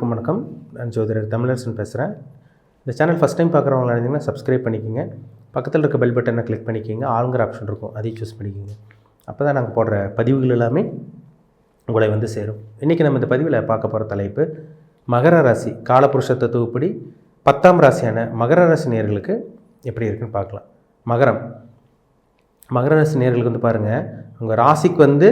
அனைவருக்கும் வணக்கம். நான் ஜோதிடர் தமிழரசன் பேசுகிறேன் இந்த சேனல் ஃபஸ்ட் டைம் பார்க்குறவங்களா இருந்தீங்கன்னா சப்ஸ்கிரைப் பண்ணிக்கோங்க. பக்கத்தில் இருக்க பெல் பட்டனை கிளிக் பண்ணிக்கோங்க. ஆளுங்கிற ஆப்ஷன் இருக்கும். அதையும் சூஸ் பண்ணிக்கோங்க. அப்போ தான் நாங்கள் போடுற பதிவுகள் எல்லாமே உங்களை வந்து சேரும். இன்றைக்கி நம்ம இந்த பதிவில் பார்க்க போகிற தலைப்பு மகர ராசி காலபுருஷ தத்துவப்படி பத்தாம் ராசியான மகர ராசி நேர்களுக்கு எப்படி இருக்குன்னு பார்க்கலாம். மகரம். மகர ராசி நேர்களுக்கு வந்து பாருங்கள் உங்கள் ராசிக்கு வந்து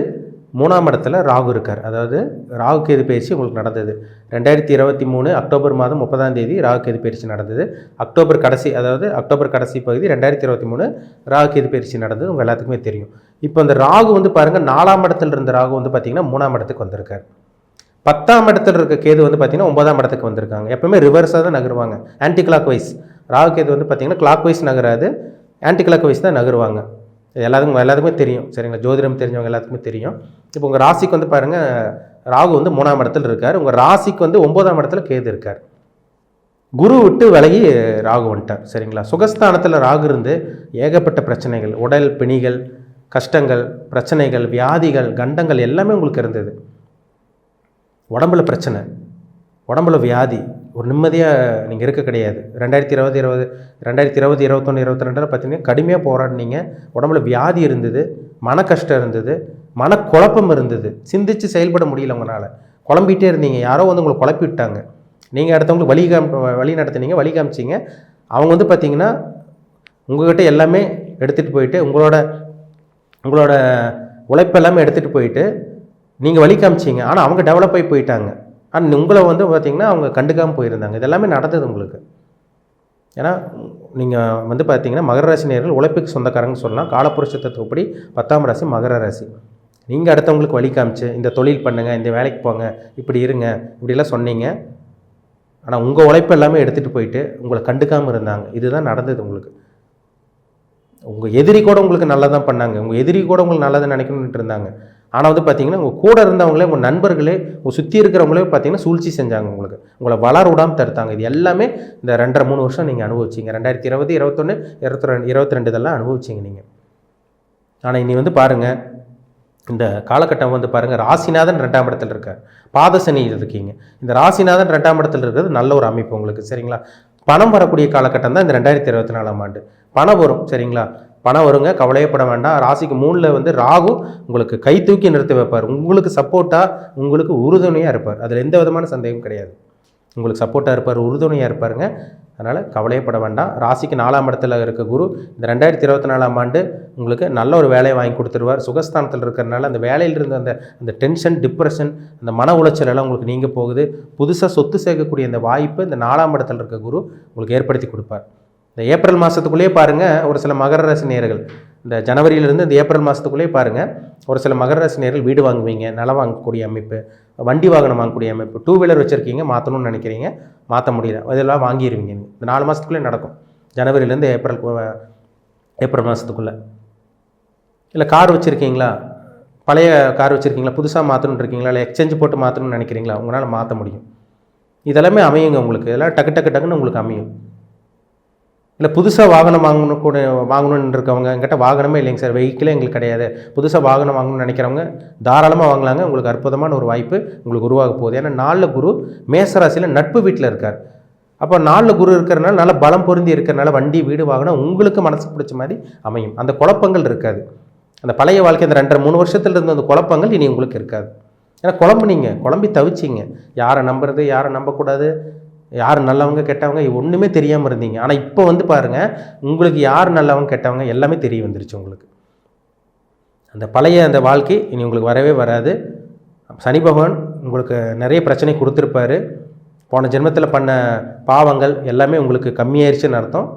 மூணாம் இடத்துல ராகு இருக்கார். அதாவது ராகு கேது பயிற்சி உங்களுக்கு நடந்தது. ரெண்டாயிரத்தி இருபத்தி மூணு அக்டோபர் மாதம் முப்பதாம் தேதி ராகு கேது பயிற்சி நடந்தது. அக்டோபர் கடைசி அதாவது அக்டோபர் கடைசி பகுதி ரெண்டாயிரத்தி இருபத்தி மூணு ராகு கேது பயிற்சி நடந்தது. உங்கள் எல்லாத்துக்குமே தெரியும். இப்போ அந்த ராகு வந்து பாருங்கள் நாலாம் இடத்துல இருந்த ராகு வந்து பார்த்திங்கன்னா மூணாம் இடத்துக்கு வந்திருக்கார். பத்தாம் இடத்துல இருக்க கேது வந்து பார்த்திங்கன்னா ஒன்பதாம் இடத்துக்கு வந்திருக்காங்க. எப்பவுமே ரிவர்ஸாக தான் நகருவாங்க. Anti clock wise Rahu Ketu வந்து பார்த்திங்கன்னா கிளாக் வைஸ் நகராது. ஆன்டி கிளாக் வைஸ் தான் நகருவாங்க. எல்லாத்துக்கும் எல்லாத்துக்குமே தெரியும். சரிங்களா? ஜோதிடம் தெரிஞ்சவங்க எல்லாத்துக்குமே தெரியும். இப்போ உங்கள் ராசிக்கு வந்து பாருங்கள் ராகு வந்து மூணாம் இடத்துல இருக்கார். உங்கள் ராசிக்கு வந்து ஒம்போதாம் இடத்துல கேது இருக்கார். குரு விட்டு விலகி ராகு வந்துட்டார். சரிங்களா? சுகஸ்தானத்தில் ராகு இருந்து ஏகப்பட்ட பிரச்சனைகள் உடல் பிணிகள் கஷ்டங்கள் பிரச்சனைகள் வியாதிகள் கண்டங்கள் எல்லாமே உங்களுக்கு இருந்தது. உடம்புல பிரச்சனை உடம்புல வியாதி ஒரு நிம்மதியாக நீங்கள் இருக்க கிடையாது. ரெண்டாயிரத்தி இருபது இருபது ரெண்டாயிரத்தி இருபது இருபத்தொன்று இருபத்தி ரெண்டில் பார்த்தீங்கன்னா கடுமையாக போராடினீங்க. உடம்புல வியாதி இருந்தது மன கஷ்டம் இருந்தது மனக்குழப்பம் இருந்தது. சிந்திச்சு செயல்பட முடியல உங்களால். குழம்பிகிட்டே இருந்தீங்க. யாரோ வந்து உங்களை குழப்பி விட்டாங்க. நீங்கள் அடுத்தவங்களுக்கு வழி காம் வழி நடத்துனீங்க வழி காமிச்சிங்க. அவங்க வந்து பார்த்தீங்கன்னா உங்கள்கிட்ட எல்லாமே எடுத்துகிட்டு போயிட்டு உங்களோட உங்களோட உழைப்பு எல்லாமே எடுத்துகிட்டு போயிட்டு நீங்கள் வழி காமிச்சிங்க. ஆனால் அவங்க டெவலப் ஆகி போயிட்டாங்க. அண்ட் உங்களை வந்து பார்த்திங்கன்னா அவங்க கண்டுக்காமல் போயிருந்தாங்க. இது எல்லாமே நடந்தது உங்களுக்கு. ஏன்னா நீங்கள் வந்து பார்த்தீங்கன்னா மகர ராசி நேர்கள் உழைப்புக்கு சொந்தக்காரங்கன்னு சொல்லலாம். காலப்புருஷ தத்துவப்படி பத்தாம் ராசி மகர ராசி. நீங்கள் அடுத்தவங்களுக்கு வழி காமிச்சு இந்த தொழில் பண்ணுங்கள் இந்த வேலைக்கு போங்க இப்படி இருங்க இப்படிலாம் சொன்னீங்க. ஆனால் உங்கள் உழைப்பு எல்லாமே எடுத்துகிட்டு போயிட்டு உங்களை கண்டுக்காமல் இருந்தாங்க. இதுதான் நடந்தது உங்களுக்கு. உங்கள் எதிரி கூட உங்களுக்கு நல்லதான் பண்ணாங்க. உங்கள் எதிரி கூட உங்களுக்கு நல்லதை நினைக்கணுன்ட்டு இருந்தாங்க. ஆனால் வந்து பார்த்தீங்கன்னா உங்கள் கூட இருந்தவங்களே உங்கள் நண்பர்களே உங்கள் சுற்றி இருக்கிறவங்களே பார்த்தீங்கன்னா சூழ்ச்சி செஞ்சாங்க உங்களுக்கு. உங்களை வளர விடாமல் தடுத்தாங்க. இது எல்லாமே இந்த ரெண்டரை மூணு வருஷம் நீங்கள் அனுபவிச்சிங்க. ரெண்டாயிரத்தி இருபது இருபத்தொன்று இருபத்தி ரெண்டு இருபத்தி ரெண்டு இதெல்லாம் அனுபவிச்சிங்க நீங்கள் ஆனால் இனி வந்து பாருங்கள் இந்த காலகட்டம் வந்து பாருங்கள் ராசிநாதன் ரெண்டாம் இடத்துல இருக்கார். பாதசனியில் இருக்கீங்க. இந்த ராசிநாதன் ரெண்டாம் இடத்துல இருக்கிறது நல்ல ஒரு அமைப்பு உங்களுக்கு சரிங்களா? பணம் வரக்கூடிய காலகட்டம் தான் இந்த ரெண்டாயிரத்தி இருபத்தி நாலாம் ஆண்டு. பணம் வரும் சரிங்களா? பணம் வருங்க கவலையப்பட வேண்டாம். ராசிக்கு மூணில் வந்து ராகு உங்களுக்கு கை தூக்கி நிறுத்தி வைப்பார். உங்களுக்கு சப்போர்ட்டாக உங்களுக்கு உறுதுணையாக இருப்பார். அதில் எந்த விதமான சந்தேகமும் கிடையாது. உங்களுக்கு சப்போர்ட்டாக இருப்பார் உறுதுணையாக இருப்பாருங்க. அதனால் கவலையப்பட வேண்டாம். ராசிக்கு நாலாம் இடத்துல இருக்க குரு இந்த ரெண்டாயிரத்தி இருபத்தி நாலாம் ஆண்டு உங்களுக்கு நல்ல ஒரு வேலையை வாங்கி கொடுத்துருவார். சுகஸ்தானத்தில் இருக்கிறனால அந்த வேலையிலிருந்து அந்த அந்த டென்ஷன் டிப்ரெஷன் அந்த மன உளைச்சல் எல்லாம் உங்களுக்கு நீங்கள் போகுது. புதுசாக சொத்து சேர்க்கக்கூடிய அந்த வாய்ப்பு இந்த நாலாம் இடத்துல இருக்க குரு உங்களுக்கு ஏற்படுத்தி கொடுப்பார். இந்த ஏப்ரல் மாதத்துக்குள்ளேயே பாருங்கள் ஒரு சில மகர ராசி நேர்கள் இந்த ஜனவரியிலேருந்து இந்த ஏப்ரல் மாதத்துக்குள்ளேயே பாருங்கள் ஒரு சில மகர ராசி நேர்கள் வீடு வாங்குவீங்க நிலம் வாங்கக்கூடிய அமைப்பு வண்டி வாகனம் வாங்கக்கூடிய அமைப்பு டூ வீலர் வச்சுருக்கீங்க மாற்றணும்னு நினைக்கிறீங்க மாற்ற முடியல. இதெல்லாம் வாங்கிடுவீங்க இந்த நாலு மாதத்துக்குள்ளே நடக்கும். ஜனவரியிலேருந்து ஏப்ரல் ஏப்ரல் மாதத்துக்குள்ளே இல்லை கார் வச்சுருக்கீங்களா? பழைய கார் வச்சுருக்கீங்களா? புதுசாக மாற்றணுன்னு இருக்கீங்களா? இல்லை எக்ஸ்சேஞ்ச் போட்டு மாற்றணும்னு நினைக்கிறீங்களா? உங்களால் மாற்ற முடியும். இதெல்லாமே அமையுங்க உங்களுக்கு. இதெல்லாம் டக்கு டக்கு டக்குன்னு உங்களுக்கு அமையும். இல்லை புதுசாக வாகனம் வாங்கணும் கூட வாங்கணும்னு இருக்கவங்க எங்கிட்ட வாகனமே இல்லைங்க சார். வெஹிக்கிளே எங்களுக்கு கிடையாது. புதுசாக வாகனம் வாங்கணும்னு நினைக்கிறவங்க தாராளமாக வாங்கலாங்க. உங்களுக்கு அற்புதமான ஒரு வாய்ப்பு உங்களுக்கு உருவாக போகுது. ஏன்னா நாளில் குரு மேசராசியில் நட்பு வீட்டில் இருக்கார். அப்போ நாளில் குரு இருக்கிறனால நல்ல பலம் பொருந்தி இருக்கிறனால வண்டி வீடு வாகனம் உங்களுக்கு மனசுக்கு பிடிச்ச மாதிரி அமையும். அந்த குழப்பங்கள் இருக்காது. அந்த பழைய வாழ்க்கை அந்த ரெண்டரை மூணு வருஷத்துல இருந்த அந்த குழப்பங்கள் இனி உங்களுக்கு இருக்காது. ஏன்னா குழம்புனீங்க குழம்பி தவிச்சிங்க. யாரை நம்புறது யாரை நம்பக்கூடாது யார் நல்லவங்க கெட்டவங்க ஒன்றுமே தெரியாமல் இருந்தீங்க. ஆனால் இப்போ வந்து பாருங்கள் உங்களுக்கு யார் நல்லவங்க கெட்டவங்க எல்லாமே தெரிய வந்துருச்சு உங்களுக்கு. அந்த பழைய அந்த வாழ்க்கை இனி உங்களுக்கு வரவே வராது. சனி பகவான் உங்களுக்கு நிறைய பிரச்சனை கொடுத்துருப்பாரு. போன ஜென்மத்தில் பண்ண பாவங்கள் எல்லாமே உங்களுக்கு கம்மியாயிருச்சுன்னு அர்த்தம்.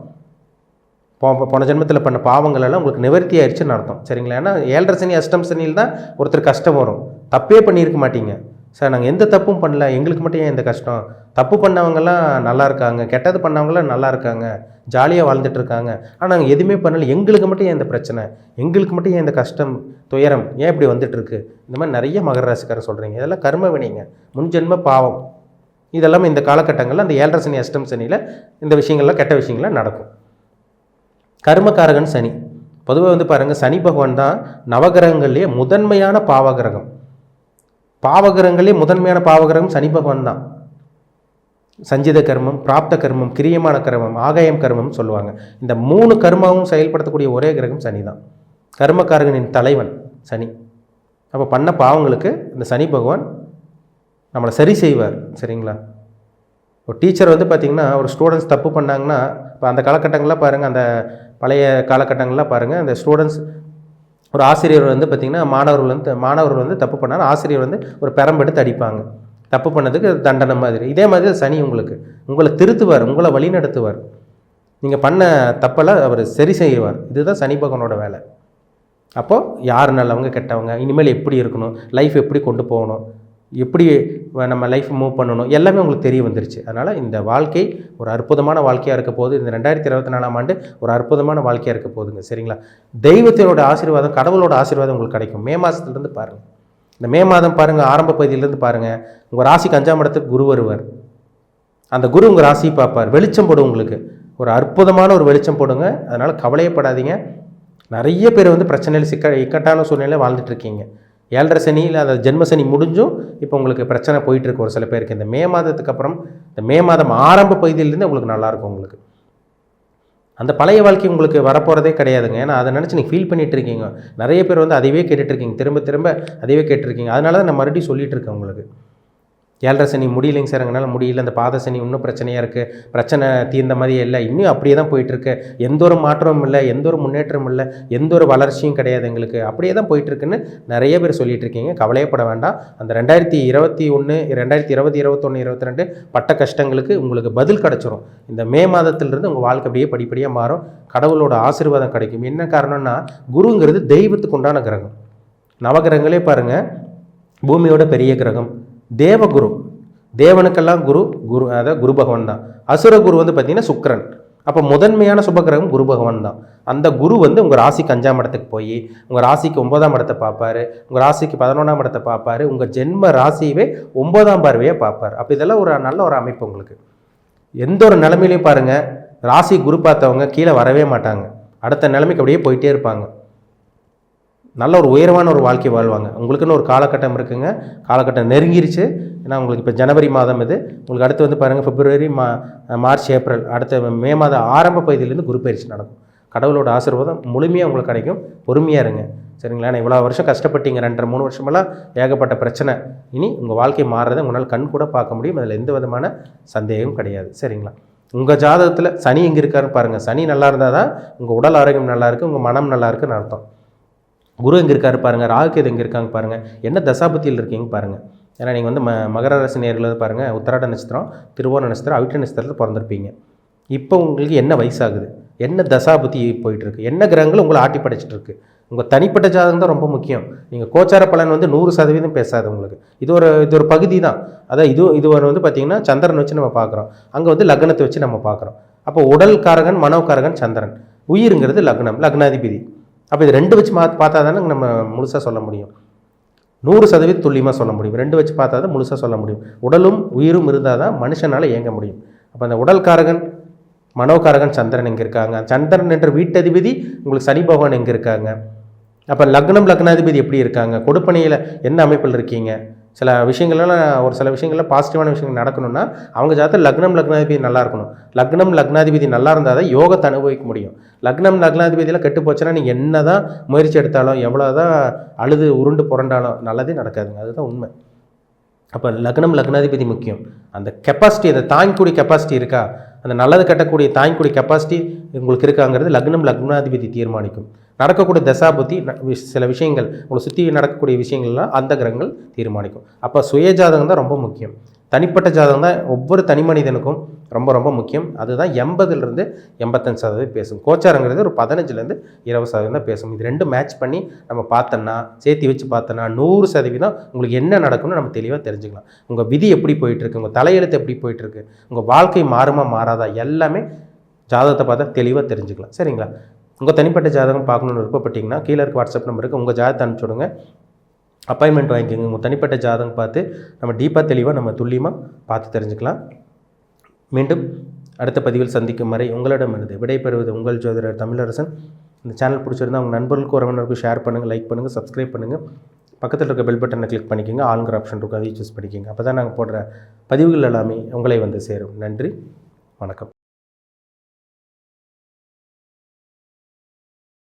போ போன ஜென்மத்தில் பண்ண பாவங்கள் எல்லாம் உங்களுக்கு நிவர்த்தி ஆயிடுச்சுன்னு அர்த்தம். சரிங்களா? ஏன்னா ஏழரை சனி அஷ்டம் சனியில் தான் ஒருத்தர் கஷ்டம் வரும். தப்பே பண்ணியிருக்க மாட்டீங்க. சார் நாங்கள் எந்த தப்பும் பண்ணல. எங்களுக்கு மட்டும் ஏன் இந்த கஷ்டம்? தப்பு பண்ணவங்கலாம் நல்லா இருக்காங்க. கெட்டது பண்ணவங்களாம் நல்லா இருக்காங்க. ஜாலியாக வாழ்ந்துட்டு இருக்காங்க. ஆனால் நாங்கள் எதுவுமே பண்ணல. எங்களுக்கு மட்டும் ஏன் இந்த பிரச்சனை? எங்களுக்கு மட்டும் ஏன் இந்த கஷ்டம் துயரம்? ஏன் இப்படி வந்துட்டுருக்கு இந்த மாதிரி நிறைய மகர ராசிக்காரர் சொல்கிறீங்க இதெல்லாம் கர்ம வினைங்க. முன்ஜென்ம பாவம். இதெல்லாம் இந்த காலகட்டங்களில் அந்த ஏழரை சனி அஷ்டம் சனியில் இந்த விஷயங்கள்லாம் கெட்ட விஷயங்கள்லாம் நடக்கும். கர்மக்காரகன் சனி. பொதுவாக வந்து பாருங்கள் சனி பகவான் தான் நவகிரகங்கள்லேயே முதன்மையான பாவகிரகம். பாவகிரகங்களே முதன்மையான பாவகிரகம் சனி பகவான் தான். சஞ்சித கர்மம் பிராப்த கர்மம் கிரியமான கர்மம் ஆகாயம் கர்மம் சொல்லுவாங்க. இந்த மூணு கர்மாவும் செயல்படுத்தக்கூடிய ஒரே கிரகம் சனி தான். கர்மக்காரகனின் தலைவன் சனி. அப்போ பண்ண பாவங்களுக்கு இந்த சனி பகவான் நம்மளை சரி செய்வார். சரிங்களா? ஒரு டீச்சர் வந்து பார்த்திங்கன்னா ஒரு ஸ்டூடெண்ட்ஸ் தப்பு பண்ணாங்கன்னா இப்போ அந்த காலகட்டங்கள்லாம் பாருங்கள் அந்த பழைய காலகட்டங்கள்லாம் பாருங்கள் அந்த ஸ்டூடெண்ட்ஸ் ஒரு ஆசிரியர் வந்து பார்த்திங்கன்னா மாணவர்கள் வந்து மாணவர்கள் வந்து தப்பு பண்ணாலும் ஆசிரியர் வந்து ஒரு பெரம்பெடுத்து அடிப்பாங்க. தப்பு பண்ணதுக்கு தண்டனை மாதிரி. இதே மாதிரி தான் சனி உங்களுக்கு. உங்களை திருத்துவார் உங்களை வழிநடத்துவார். நீங்கள் பண்ண தப்பெல்லாம் அவர் சரி செய்வார். இதுதான் சனி பகவானோட வேலை. அப்போது யார் நல்லவங்க கெட்டவங்க இனிமேல் எப்படி இருக்கணும் லைஃப் எப்படி கொண்டு போகணும் எப்படி நம்ம லைஃப் மூவ் பண்ணணும் எல்லாமே உங்களுக்கு தெரிய வந்துருச்சு. அதனால் இந்த வாழ்க்கை ஒரு அற்புதமான வாழ்க்கையாக இருக்க போகுது. இந்த ரெண்டாயிரத்தி இருபத்தி நாலாம் ஆண்டு ஒரு அற்புதமான வாழ்க்கையாக இருக்க போகுதுங்க சரிங்களா? தெய்வத்தினோட ஆசீர்வாதம் கடவுளோட ஆசீர்வாதம் உங்களுக்கு கிடைக்கும். மே மாதத்துலேருந்து பாருங்கள் இந்த மே மாதம் பாருங்கள் ஆரம்ப பகுதியிலேருந்து பாருங்கள் உங்கள் ராசிக்கு அஞ்சாம் இடத்துக்கு குரு வருவார். அந்த குரு உங்கள் ராசியை பார்ப்பார். வெளிச்சம் போடும் உங்களுக்கு. ஒரு அற்புதமான ஒரு வெளிச்சம் போடுங்க. அதனால் கவலையப்படாதீங்க. நிறைய பேர் வந்து பிரச்சனையில் சிக்க இக்கட்டான சூழ்நிலையில் வாழ்ந்துட்டு இருக்கீங்க. ஏழரை சனி இல்லை அந்த ஜென்ம சனி முடிஞ்சும் இப்போ உங்களுக்கு பிரச்சனை போயிட்டுருக்கு ஒரு சில பேருக்கு. இந்த மே மாதத்துக்கு அப்புறம் இந்த மே மாதம் ஆரம்ப பகுதியிலேருந்து உங்களுக்கு நல்லாயிருக்கும் உங்களுக்கு. அந்த பழைய வாழ்க்கை உங்களுக்கு வரப்போகிறதே கிடையாதுங்க. ஏன்னா அதை நினச்சி நீங்கள் ஃபீல் பண்ணிகிட்டு இருக்கீங்க. நிறைய பேர் வந்து அதையே கேட்டுட்ருக்கீங்க திரும்ப திரும்ப அதையே கேட்டிருக்கீங்க அதனால தான் நான் மறுபடியும் சொல்லிகிட்டு இருக்கேன் உங்களுக்கு. ஏழரை சனி முடியலைங்க சார். எங்களால் முடியல. அந்த பாத சனி இன்னும் பிரச்சனையாக இருக்குது பிரச்சனை தீர்ந்த மாதிரி இல்லை. இன்னும் அப்படியே தான் போயிட்டுருக்கு எந்த ஒரு மாற்றமும் இல்லை. எந்த ஒரு முன்னேற்றமும் இல்லை. எந்த ஒரு வளர்ச்சியும் கிடையாது எங்களுக்கு. அப்படியே தான் போயிட்டுருக்குன்னு நிறைய பேர் சொல்லிட்டு இருக்கீங்க. கவலையப்பட வேண்டாம். அந்த ரெண்டாயிரத்தி இருபத்தி ஒன்று ரெண்டாயிரத்தி இருபது இருபத்தொன்று இருபத்தி ரெண்டு பட்ட கஷ்டங்களுக்கு உங்களுக்கு பதில் கிடச்சிரும். இந்த மே மாதத்திலிருந்து உங்கள் வாழ்க்கை அப்படியே படிப்படியாக மாறும். கடவுளோட ஆசீர்வாதம் கிடைக்கும். என்ன காரணம்னா குருங்கிறது தெய்வத்துக்கு உண்டான கிரகம். நவகிரகங்களே பாருங்கள் பூமியோட பெரிய கிரகம். தேவகுரு. தேவனுக்கெல்லாம் குரு குரு அதாவது குரு பகவான் தான். அசுர குரு வந்து பார்த்தீங்கன்னா சுக்கரன். அப்போ முதன்மையான சுபகிரகம் குரு பகவான் தான். அந்த குரு வந்து உங்கள் ராசிக்கு அஞ்சாம் இடத்துக்கு போய் உங்கள் ராசிக்கு ஒன்பதாம் இடத்தை பார்ப்பாரு உங்கள் ராசிக்கு பதினொன்றாம் இடத்தை பார்ப்பாரு உங்கள் ஜென்ம ராசியவே ஒன்பதாம் பார்வையை பார்ப்பார். அப்போ இதெல்லாம் ஒரு நல்ல ஒரு அமைப்பு உங்களுக்கு. எந்த ஒரு நிலமையிலையும் பாருங்கள் ராசி குரு பார்த்தவங்க கீழே வரவே மாட்டாங்க. அடுத்த நிலைமைக்கு அப்படியே போயிட்டே இருப்பாங்க. நல்ல ஒரு உயர்வான ஒரு வாழ்க்கை வாழ்வாங்க. உங்களுக்குன்னு ஒரு காலகட்டம் இருக்குங்க. காலகட்டம் நெருங்கிருச்சு. ஏன்னா உங்களுக்கு இப்போ ஜனவரி மாதம் இது. உங்களுக்கு அடுத்து வந்து பாருங்கள் பிப்ரவரி மா மார்ச் ஏப்ரல் அடுத்த மே மாதம் ஆரம்ப பகுதியிலேருந்து குரு பயிற்சி நடக்கும். கடவுளோட ஆசீர்வாதம் முழுமையாக உங்களுக்கு கிடைக்கும். பொறுமையாக இருங்க. சரிங்களா? நான் இவ்வளோ வருஷம் கஷ்டப்பட்டீங்க. ரெண்டரை மூணு வருஷமெல்லாம் ஏகப்பட்ட பிரச்சனை. இனி உங்கள் வாழ்க்கை மாறுறதை உங்களால் கண் கூட பார்க்க முடியும். அதில் எந்த விதமான சந்தேகமும் கிடையாது. சரிங்களா? உங்கள் ஜாதகத்தில் சனி எங்கே இருக்காருன்னு பாருங்கள் சனி நல்லா இருந்தால் தான் உங்கள் உடல் ஆரோக்கியம் நல்லா இருக்குது உங்கள் மனம் நல்லா இருக்குன்னு அர்த்தம். குரு எங்கே இருக்காரு பாருங்கள் ராகுகேது எங்கே இருக்காங்க பாருங்கள் என்ன தசாபத்தியில் இருக்கீங்க பாருங்கள் ஏன்னா நீங்கள் வந்து ம மகர ராசி நேரில் பாருங்கள் உத்தராட நட்சத்திரம் திருவோண நட்சத்திரம் அவிட்ட நட்சத்திரத்தில் பிறந்திருப்பீங்க. இப்போ உங்களுக்கு என்ன வயசாகுது? என்ன தசாபுத்தி போயிட்டுருக்கு? என்ன கிரகங்கள் உங்களை ஆட்டி படைச்சிட்டு இருக்கு உங்கள் தனிப்பட்ட ஜாதகம் தான் ரொம்ப முக்கியம். நீங்கள் கோச்சார பலன் வந்து நூறு சதவீதம் பேசாது உங்களுக்கு. இது ஒரு இது ஒரு பகுதி தான். அதான் இது இது ஒரு வந்து பார்த்திங்கன்னா சந்திரன் வச்சு நம்ம பார்க்குறோம் அங்கே வந்து லக்னத்தை வச்சு நம்ம பார்க்குறோம் அப்போ உடல் காரகன் மனோகாரகன் சந்திரன். உயிருங்கிறது லக்னம் லக்னாதிபதி. அப்போ இது ரெண்டு வச்சு மா பார்த்தா தானே நம்ம முழுசாக சொல்ல முடியும். நூறு சதவீதம் துல்லியமாக சொல்ல முடியும். ரெண்டு வச்சு பார்த்தா தான் முழுசாக சொல்ல முடியும். உடலும் உயிரும் இருந்தால் தான் மனுஷனால் இயங்க முடியும். அப்போ அந்த உடல்காரகன் மனோகாரகன் சந்திரன் எங்கே இருக்காங்க? சந்திரன் என்ற வீட்டதிபதி உங்களுக்கு சனி பகவான் எங்கே இருக்காங்க? அப்போ லக்னம் லக்னாதிபதி எப்படி இருக்காங்க? கொடுப்பனையில் என்ன அமைப்பில் இருக்கீங்க? சில விஷயங்கள்லாம் ஒரு சில விஷயங்கள்ல பாசிட்டிவான விஷயங்கள் நடக்கணும்னா அவங்க ஜாதகத்தில் லக்னம் லக்னாதிபதி நல்லா இருக்கணும். லக்னம் லக்னாதிபதி நல்லா இருந்தால் தான் யோகத்தை அனுபவிக்க முடியும். லக்னம் லக்னாதிபதியில் கெட்டு போச்சுன்னா நீங்கள் என்ன தான் முயற்சி எடுத்தாலும் எவ்வளோ தான் அழுது உருண்டு புரண்டாலும் நல்லதே நடக்காதுங்க. அதுதான் உண்மை. அப்போ லக்னம் லக்னாதிபதி முக்கியம். அந்த கெப்பாசிட்டி அந்த தாங்கிக்கூடிய கெப்பாசிட்டி இருக்கா? அந்த நல்லது கட்டக்கூடிய தாங்கிக்கூடிய கெப்பாசிட்டி உங்களுக்கு இருக்காங்கிறது லக்னம் லக்னாதிபதி தீர்மானிக்கும். நடக்கக்கூடிய தசாபுத்தி சில விஷயங்கள் உங்களை சுற்றி நடக்கக்கூடிய விஷயங்கள்லாம் அந்த கிரகங்கள் தீர்மானிக்கும். அப்போ சுய ஜாதகம் தான் ரொம்ப முக்கியம். தனிப்பட்ட ஜாதகம் தான் ஒவ்வொரு தனி மனிதனுக்கும் ரொம்ப ரொம்ப முக்கியம். அதுதான் எண்பதுலேருந்து எண்பத்தஞ்சு சதவீதம் பேசும். கோச்சாரங்கிறது ஒரு பதினஞ்சுலேருந்து இருபது சதவீதம் தான் பேசும். இது ரெண்டு மேட்ச் பண்ணி நம்ம பார்த்தோன்னா சேர்த்து வச்சு பார்த்தோன்னா நூறு சதவீதம் உங்களுக்கு என்ன நடக்கும்னு நம்ம தெளிவாக தெரிஞ்சுக்கலாம். உங்கள் விதி எப்படி போயிட்டுருக்கு? உங்கள் தலையெழுத்து எப்படி போயிட்டுருக்கு? உங்கள் வாழ்க்கை மாறுமா மாறாதா? எல்லாமே ஜாதகத்தை பார்த்தா தெளிவாக தெரிஞ்சுக்கலாம். சரிங்களா? உங்கள் தனிப்பட்ட ஜாதகம் பார்க்கணுன்னு விருப்பப்பட்டிங்கன்னா கீழே இருக்க வாட்ஸ்அப் நம்பருக்கு உங்கள் ஜாதகத்தை அனுப்பிச்சி விடுங்க. அப்பாயின்மெண்ட் வாங்கிக்கோங்க. உங்கள் தனிப்பட்ட ஜாதகம் பார்த்து நம்ம டீப்பாக தெளிவாக நம்ம துல்லியமாக பார்த்து தெரிஞ்சுக்கலாம். மீண்டும் அடுத்த பதிவில் சந்திக்கும் வரை உங்களிடமிருந்து விடைபெறுவது உங்கள் ஜோதிடர் தமிழரசன். இந்த சேனல் பிடிச்சிருந்தா உங்கள் நண்பர்களுக்கும் உறவினருக்கும் ஷேர் பண்ணுங்கள் லைக் பண்ணுங்கள் சப்ஸ்கிரைப் பண்ணுங்கள் பக்கத்தில் இருக்க பெல் பட்டனை கிளிக் பண்ணிக்கோங்க. ஆளுங்கிற ஆப்ஷன் இருக்கும் அதையும் சூஸ் பண்ணிக்கோங்க. அப்போ தான் நாங்கள் போடுற பதிவுகள் எல்லாமே உங்களை வந்து சேரும். நன்றி. வணக்கம்.